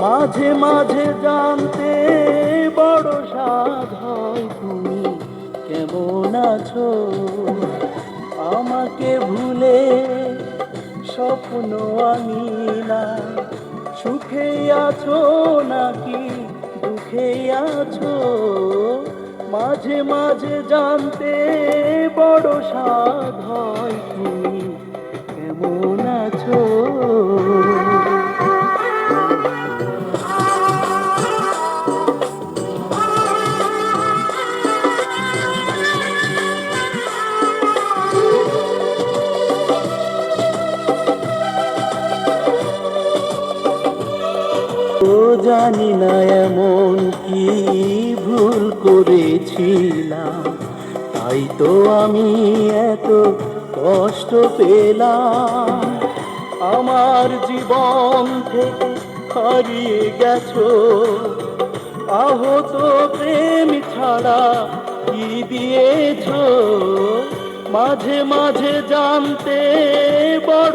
মাঝে মাঝে জানতে বড় সাধ হয় তুমি। কেমন আছো? আমাকে ভুলে স্বপ্ন আমি না। সুখে আছো নাকি দুঃখে আছো? মাঝে মাঝে জানতে বড় সাধ হয় তুমি। কেমন আছো? জানি না এমন কি ভুল করেছিলাম। তাই তো আমি এত কষ্ট পেলাম। আমার জীবন থেকে হারিয়ে গেছো। আহত প্রেম ছাড়া কি দিয়েছ? মাঝে মাঝে জানতে হয়